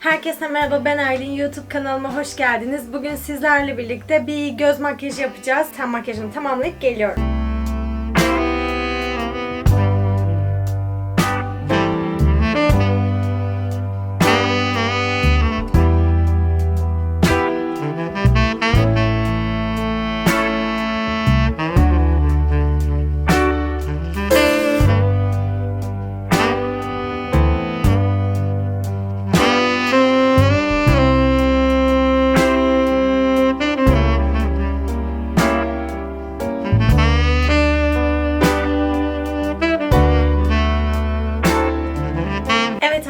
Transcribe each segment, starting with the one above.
Herkese merhaba ben Aylin YouTube kanalıma hoş geldiniz. Bugün sizlerle birlikte bir göz makyajı yapacağız. Ten makyajımı tamamlayıp geliyorum.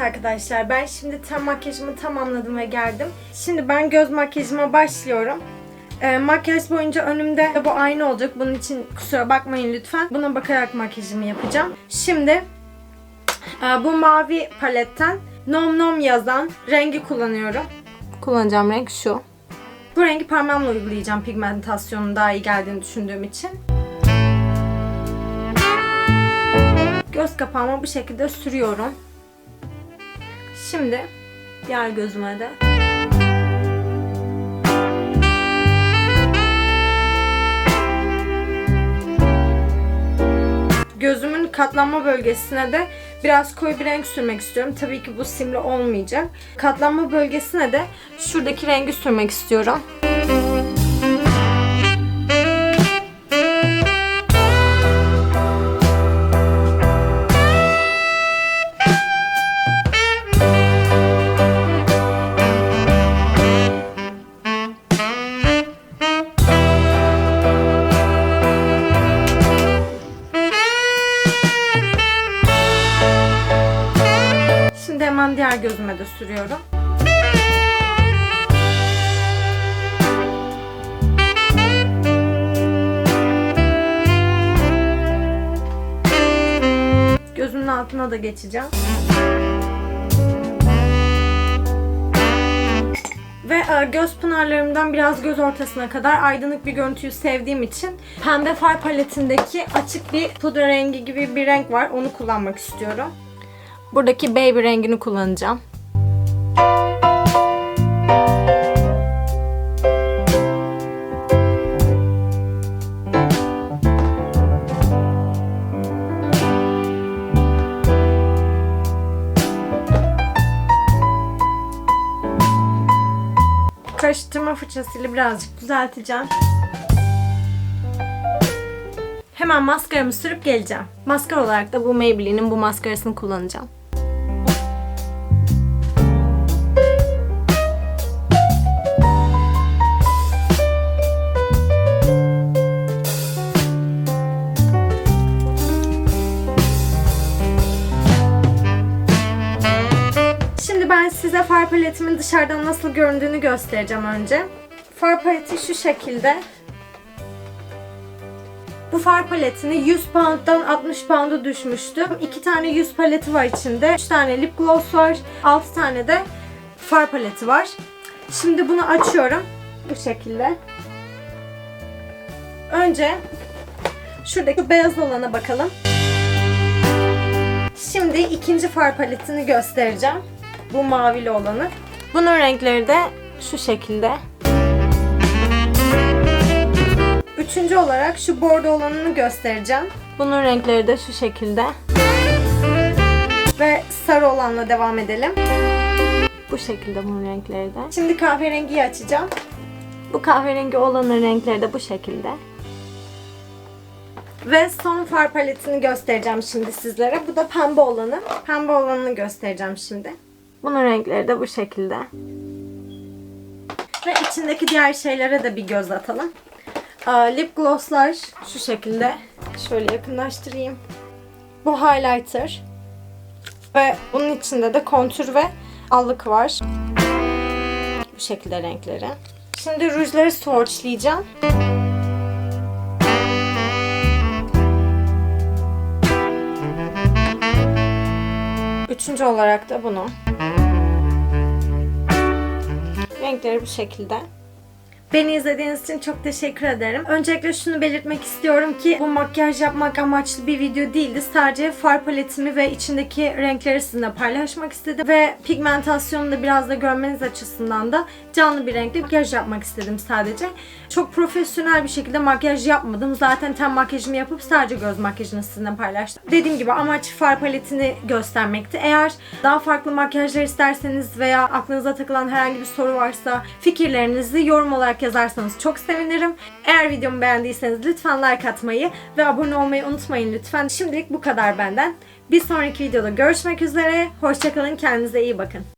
Arkadaşlar ben şimdi ten makyajımı tamamladım ve geldim. Şimdi ben göz makyajıma başlıyorum. Ee, makyaj boyunca önümde bu aynı olacak. Bunun için kusura bakmayın lütfen. Buna bakarak makyajımı yapacağım. Şimdi e, bu mavi paletten Nom Nom yazan rengi kullanıyorum. Kullanacağım renk şu. Bu rengi parmağımla uygulayacağım pigmentasyonun daha iyi geldiğini düşündüğüm için. Göz kapağıma bu şekilde sürüyorum. Şimdi diğer gözüme de. Gözümün katlanma bölgesine de biraz koyu bir renk sürmek istiyorum. Tabii ki bu simli olmayacak. Katlanma bölgesine de şuradaki rengi sürmek istiyorum. Gözüme de sürüyorum. Gözümün altına da geçeceğim. Ve e, göz pınarlarımdan biraz göz ortasına kadar aydınlık bir görüntüyü sevdiğim için pembe far paletindeki açık bir pudra rengi gibi bir renk var. Onu kullanmak istiyorum. Buradaki baby rengini kullanacağım. Karıştırma fırçasıyla birazcık düzelteceğim. Hemen maskaramı sürüp geleceğim. Maskara olarak da bu Maybelline'in bu maskarasını kullanacağım. Size far paletimin dışarıdan nasıl göründüğünü göstereceğim önce. Far paleti şu şekilde. Bu far paletini 100 pound'dan 60 pound'a düşmüştü. 2 tane yüz paleti var içinde. 3 tane lip gloss var. 6 tane de far paleti var. Şimdi bunu açıyorum. Bu şekilde. Önce şuradaki beyaz olana bakalım. Şimdi ikinci far paletini göstereceğim. Bu mavili olanı. Bunun renkleri de şu şekilde. Üçüncü olarak şu bordo olanını göstereceğim. Bunun renkleri de şu şekilde. Ve sarı olanla devam edelim. Bu şekilde bunun renkleri de. Şimdi kahverengiyi açacağım. Bu kahverengi olanın renkleri de bu şekilde. Ve son far paletini göstereceğim şimdi sizlere. Bu da pembe olanı. Pembe olanını göstereceğim şimdi. Bunun renkleri de bu şekilde. Ve içindeki diğer şeylere de bir göz atalım. Aa, Lip glosslar şu şekilde. Şöyle yakınlaştırayım. Bu highlighter. Ve bunun içinde de kontür ve allık var. Bu şekilde renkleri. Şimdi rujları swatchlayacağım. Üçüncü olarak da bunu. Renkleri bu şekilde. Beni izlediğiniz için çok teşekkür ederim. Öncelikle şunu belirtmek istiyorum ki bu makyaj yapmak amaçlı bir video değildi. Sadece far paletimi ve içindeki renkleri sizinle paylaşmak istedim. Ve pigmentasyonu da biraz da görmeniz açısından da canlı bir renkle makyaj yapmak istedim sadece. Çok profesyonel bir şekilde makyaj yapmadım. Zaten ten makyajımı yapıp sadece göz makyajını sizinle paylaştım. Dediğim gibi amaç far paletini göstermekti. Eğer daha farklı makyajlar isterseniz veya aklınıza takılan herhangi bir soru varsa fikirlerinizi yorum olarak yazarsanız çok sevinirim. Eğer videomu beğendiyseniz lütfen like atmayı ve abone olmayı unutmayın lütfen. Şimdilik bu kadar benden. Bir sonraki videoda görüşmek üzere. Hoşçakalın. Kendinize iyi bakın.